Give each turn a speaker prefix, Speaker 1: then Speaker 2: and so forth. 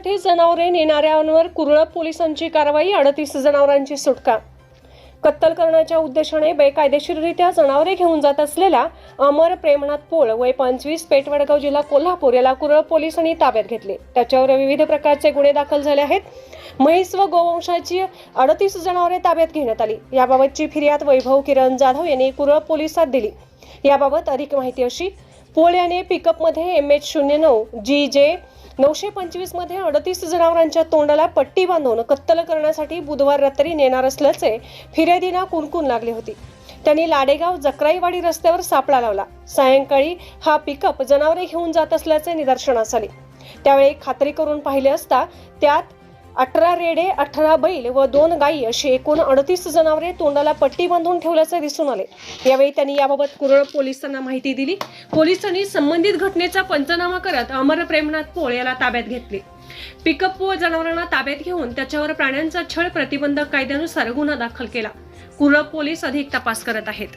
Speaker 1: विक्रीसाठी जनावरे नेणाऱ्यांवर कुरळप पोलिसांची कारवाई अडतीस जनावरांची सुटका. कत्तल करण्याच्या उद्देशाने बेकायदेशीररित्या जनावरे घेऊन जात असलेल्या अमर प्रेमनाथ पोळ वय पंचवीस पेटवडगाव जिल्हा कोल्हापूर याला कुरळ पोलिसांनी ताब्यात घेतले. त्याच्यावर विविध प्रकारचे गुन्हे दाखल झाले आहेत. म्हैस व गोवंशाची अडतीस जनावरे ताब्यात घेण्यात आली. याबाबतची फिर्याद वैभव किरण जाधव यांनी कुरळ पोलिसात दिली. याबाबत अधिक माहिती अशी पोळ याने पिकअपमध्ये एम एच शून्य नऊ जी जे नऊशे पंचवीसमध्ये अडतीस जनावरांच्या तोंडाला पट्टी बांधून कत्तल करण्यासाठी बुधवार रात्री नेणार असल्याचे फिर्यादींना कुणकुण लागली होती. त्यांनी लाडेगाव जकराईवाडी रस्त्यावर सापळा लावला. सायंकाळी हा पिकअप जनावरे घेऊन जात असल्याचे निदर्शनास आले. त्यावेळी खात्री करून पाहिले असता त्यात अठरा रेडे अठरा बैल व दोन गायी अशी एकूण अडतीस जनावरे तोंडाला पट्टी बांधून ठेवल्याचे दिसून आले. यावेळी त्यांनी याबाबत कुरळ पोलिसांना माहिती दिली. पोलिसांनी संबंधित घटनेचा पंचनामा करत अमर प्रेमनाथ पोळ याला ताब्यात घेतले. पिकअप व जनावरांना ताब्यात घेऊन त्याच्यावर प्राण्यांचा छळ प्रतिबंधक कायद्यानुसार गुन्हा दाखल केला. कुरळ पोलीस अधिक तपास करत आहेत.